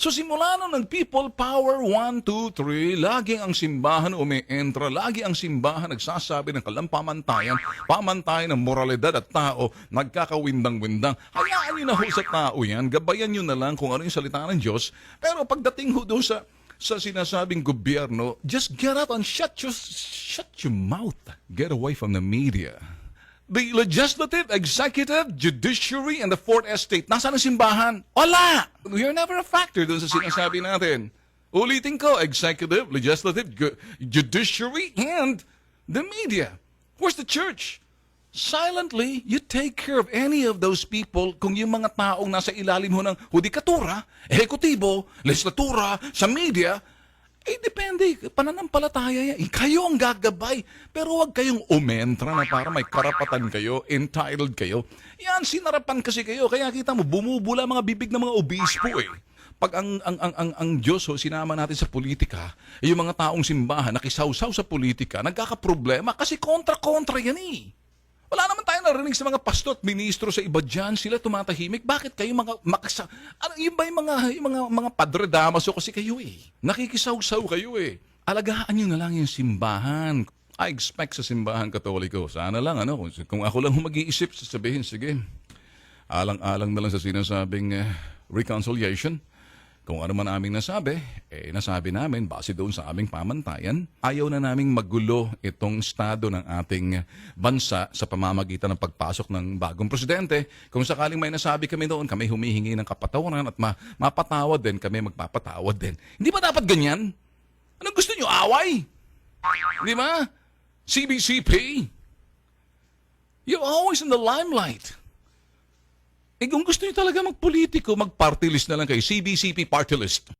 So simula nung nag-people power 1, 2, 3, laging ang simbahan umientra, lagi ang simbahan nagsasabi ng kalampamantayan, pamantayan ng moralidad at tao, nagkakawindang-windang. Hayaan nyo na ho sa tao yan, gabayan nyo na lang kung ano yung salita ng Diyos. Pero pagdating ho doon sa sa sinasabing gobyerno, just get out and shut your, shut your mouth. Get away from the media. The legislative, executive, judiciary, and the fourth estate. Nasaan ang simbahan? Wala! You're never a factor dun sa sinasabi natin. Ulitin ko, executive, legislative, ju- judiciary, and the media. Where's the church? Silently, you take care of any of those people kung yung mga taong nasa ilalim ho ng hudikatura, ehekutibo, legislatura, sa media, eh, depende. Pananampalataya yan. Kayo ang gagabay. Pero huwag kayong umentra na para may karapatan kayo, entitled kayo. Yan, sinarapan kasi kayo. Kaya kita mo, bumubula mga bibig ng mga obispo eh. Pag ang, ang, ang, ang, ang Diyos ho, sinama natin sa politika, yung mga taong simbahan, nakisawsaw sa politika, nagkakaproblema kasi kontra-kontra yan eh. Tayo narinig sa mga pasto at ministro sa iba dyan. Sila tumatahimik. Bakit kayo mga makasa... Ano, yun ba yung mga, yung mga, mga padre damaso kasi kayo eh. Nakikisaw-saw kayo eh. Alagaan nyo na lang yung simbahan. I expect sa simbahan katoliko. Sana lang, ano, kung, kung ako lang mag-iisip, sasabihin, sige, alang-alang na lang sa sinasabing eh, reconciliation. Kung ano man aming nasabi, eh nasabi namin base doon sa aming pamantayan. Ayaw na naming magulo itong estado ng ating bansa sa pamamagitan ng pagpasok ng bagong presidente. Kung sakaling may nasabi kami doon, kami humihingi ng kapatawaran at ma- mapatawad din, kami magpapatawad din. Hindi ba dapat ganyan? Anong gusto nyo? Away? Di ba? CBCP? You're always in the limelight. Eh kung gusto niyo talaga magpolitiko, mag-party list na lang kayo. CBCP party list.